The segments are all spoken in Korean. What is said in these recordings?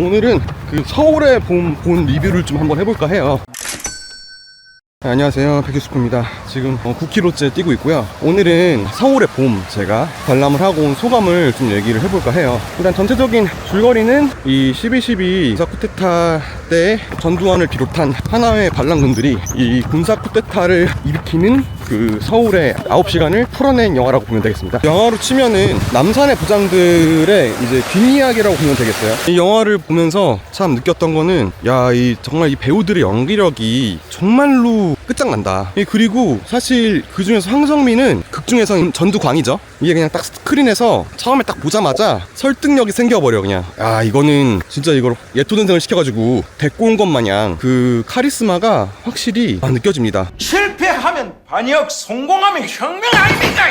오늘은 그 서울의 봄, 본 리뷰를 좀 한번 해볼까 해요. 네, 안녕하세요. 백유스쿠입니다. 지금 9km째 뛰고 있고요. 오늘은 서울의 봄 제가 관람을 하고 온 소감을 좀 얘기를 해볼까 해요. 일단 전체적인 줄거리는 이 12.12 군사 쿠데타 때 전두환을 비롯한 하나의 반란군들이 이 군사 쿠데타를 일으키는 그 서울의 9시간을 풀어낸 영화라고 보면 되겠습니다 영화로 치면은 남산의 부장들의 이제 뒷이야기라고 보면 되겠어요 이 영화를 보면서 참 느꼈던 거는 야 이 정말 이 배우들의 연기력이 정말로 끝장난다. 예, 그리고 사실 그 중에서 황성민은 극 중에서는 전두광이죠. 이게 그냥 딱 스크린에서 처음에 딱 보자마자 설득력이 생겨버려 그냥. 아 이거는 진짜 이걸 예토전생을 시켜가지고 데리고 온것 마냥 그 카리스마가 확실히 아, 느껴집니다. 실패 하면 반역, 성공하면 혁명 아닙니까?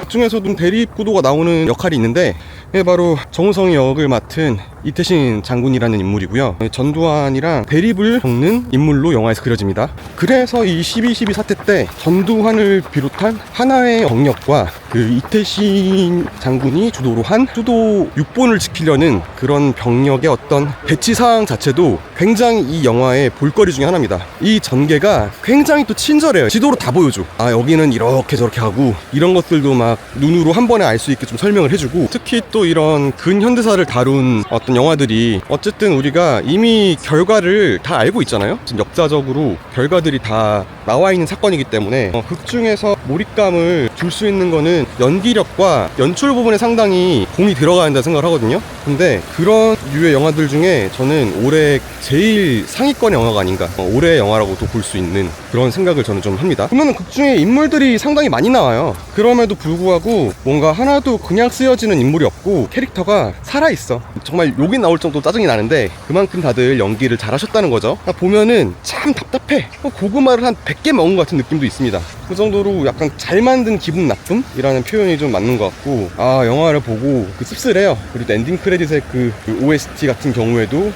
극 중에서도 대립 구도가 나오는 역할이 있는데 이게 바로 정우성이 역을 맡은 이태신 장군이라는 인물이고요. 전두환이랑 대립을 겪는 인물로 영화에서 그려집니다. 그래서 이 12.12 사태 때 전두환을 비롯한 하나의 병력과 그 이태신 장군이 주도로 한 수도 육본을 지키려는 그런 병력의 어떤 배치 사항 자체도 굉장히 이 영화의 볼거리 중에 하나입니다. 이 전개가 굉장히 또 친절해요. 지도로 다 보여줘. 아 여기는 이렇게 저렇게 하고 이런 것들도 막 눈으로 한 번에 알 수 있게 좀 설명을 해주고 특히 또 이런 근현대사를 다룬 어떤 영화들이 어쨌든 우리가 이미 결과를 다 알고 있잖아요. 역사적으로 결과들이 다 나와 있는 사건이기 때문에 어, 극 중에서 몰입감을 줄 수 있는 거는 연기력과 연출 부분에 상당히 공이 들어가야 한다 생각을 하거든요. 근데 그런 류의 영화들 중에 저는 올해 제일 상위권 영화가 아닌가 어, 올해의 영화라고도 볼 수 있는 그런 생각을 저는 좀 합니다. 보면은 극 중에 인물들이 상당히 많이 나와요. 그럼에도 불구하고 뭔가 하나도 그냥 쓰여지는 인물이 없고 캐릭터가 살아있어. 정말 욕이 나올 정도 짜증이 나는데 그만큼 다들 연기를 잘하셨다는 거죠. 아, 보면은 참 답답해. 어, 고구마를 한 100개 먹은 것 같은 느낌도 있습니다. 그 정도로 약간 잘 만든 기분 나쁨이라는 표현이 좀 맞는 것 같고 아 영화를 보고 그 씁쓸해요. 그리고 엔딩 크레딧의 그, 그 OST 같은 경우에도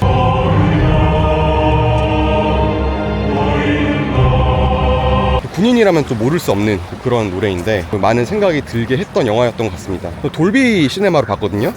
군인이라면 또 모를 수 없는 그런 노래인데 많은 생각이 들게 했던 영화였던 것 같습니다. 돌비 시네마로 봤거든요.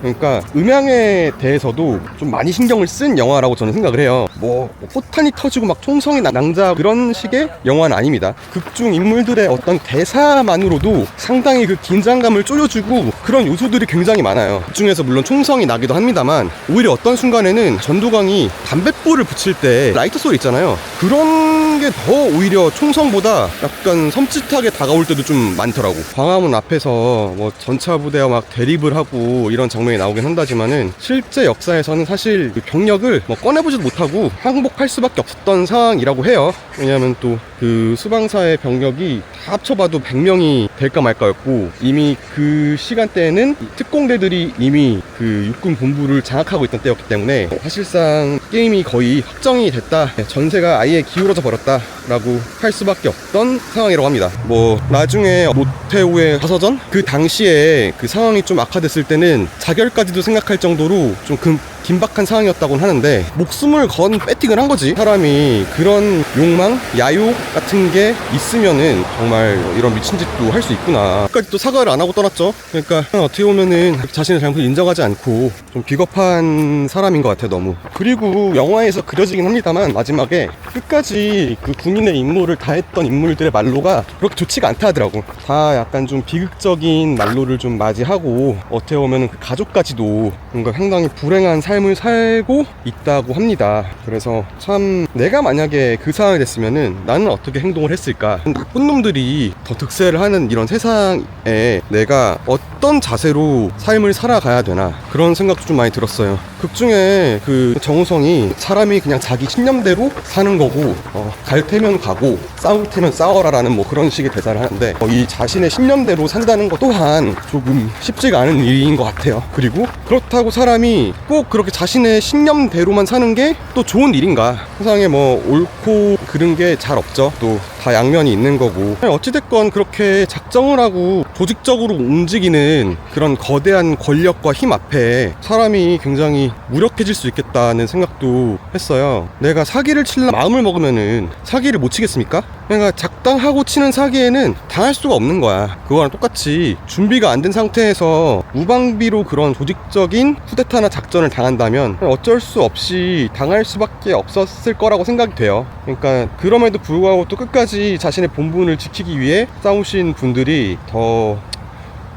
그러니까 음향에 대해서도 좀 많이 신경을 쓴 영화라고 저는 생각을 해요. 뭐, 뭐 포탄이 터지고 막 총성이 나- 낭자 그런 식의 영화는 아닙니다. 극중 인물들의 어떤 대사만으로도 상당히 그 긴장감을 쪼여주고 그런 요소들이 굉장히 많아요. 그 중에서 물론 총성이 나기도 합니다만 오히려 어떤 순간에는 전두광이 담뱃불을 붙일 때 라이터 소리 있잖아요. 그런 게 더 오히려 총성보다 약간 섬찟하게 다가올 때도 좀 많더라고. 광화문 앞에서 뭐 전차 부대와 막 대립을 하고 이런 장면이 나오긴 한다지만은 실제 역사에서는 사실 그 병력을 뭐 꺼내보지도 못하고 항복할 수밖에 없었던 상황이라고 해요. 왜냐하면 또 그 수방사의 병력이 다 합쳐봐도 100명이 될까 말까였고 이미 그 시간대에는 이 특공대들이 이미 그 육군 본부를 장악하고 있던 때였기 때문에 사실상 게임이 거의 확정이 됐다. 전세가 아예 기울어져 버렸다라고 할 수밖에 없던 상황이라고 합니다. 뭐 나중에 노태우의 사서전 그 당시에 그 상황이 좀 악화됐을 때는 자결까지도 생각할 정도로 좀 금, 긴박한 상황이었다고는 하는데 목숨을 건 배팅을 한 거지. 사람이 그런 욕망, 야욕 같은 게 있으면은 정말 이런 미친 짓도 할 수 있구나. 끝까지 또 사과를 안 하고 떠났죠? 그러니까 어떻게 보면은 자신의 잘못을 인정하지 않고 좀 비겁한 사람인 것 같아 너무. 그리고 영화에서 그려지긴 합니다만 마지막에 끝까지 그 군인의 임무를 다했던 인물들의 말로가 그렇게 좋지가 않다 하더라고. 다 약간 좀 비극적인 말로를 좀 맞이하고 어떻게 보면은 그 가족까지도 뭔가 상당히 불행한 삶을 살고 있다고 합니다. 그래서 참 내가 만약에 그 상황이 됐으면은 나는 어떻게 행동을 했을까? 나쁜 놈들이 더 득세를 하는 이런 세상에 내가 어떤 자세로 삶을 살아가야 되나 그런 생각도 좀 많이 들었어요. 극 중에 그 정우성이 사람이 그냥 자기 신념대로 사는 거고 어, 갈 테면 가고 싸울 테면 싸워라라는 뭐 그런 식의 대사를 하는데 어, 이 자신의 신념대로 산다는 것 또한 조금 쉽지가 않은 일인 것 같아요. 그리고 그렇다고 사람이 꼭 그렇게 자신의 신념대로만 사는 게 또 좋은 일인가? 세상에 뭐 옳고 그른 게잘 없죠. 또 다 양면이 있는 거고 어찌됐건 그렇게 작정을 하고 조직적으로 움직이는 그런 거대한 권력과 힘 앞에 사람이 굉장히 무력해질 수 있겠다는 생각도 했어요. 내가 사기를 칠라 마음을 먹으면은 사기를 못 치겠습니까? 그러니까 작당하고 치는 사기에는 당할 수가 없는 거야. 그거랑 똑같이 준비가 안 된 상태에서 무방비로 그런 조직적인 쿠데타나 작전을 당한다면 어쩔 수 없이 당할 수밖에 없었을 거라고 생각이 돼요. 그러니까 그럼에도 불구하고 또 끝까지 자신의 본분을 지키기 위해 싸우신 분들이 더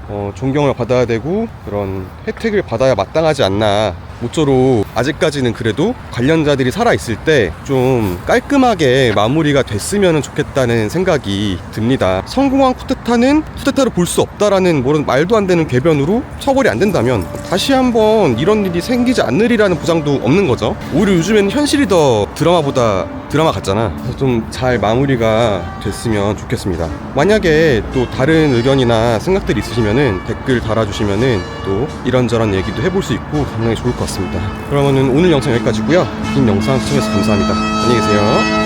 어, 존경을 받아야 되고 그런 혜택을 받아야 마땅하지 않나. 모쪼록 아직까지는 그래도 관련자들이 살아있을 때 좀 깔끔하게 마무리가 됐으면 좋겠다는 생각이 듭니다. 성공한 쿠데타는 쿠데타로 볼 수 없다라는 뭐런 말도 안 되는 궤변으로 처벌이 안 된다면 다시 한번 이런 일이 생기지 않으리라는 보장도 없는 거죠. 오히려 요즘에는 현실이 더 드라마보다 드라마 같잖아. 그래서 좀 잘 마무리가 됐으면 좋겠습니다. 만약에 또 다른 의견이나 생각들이 있으시면은 댓글 달아주시면은 또 이런저런 얘기도 해볼 수 있고 굉장히 좋을 것 같습니다. 그러면은 오늘 영상 여기까지고요. 긴 영상 시청해주셔서 감사합니다. 안녕히 계세요.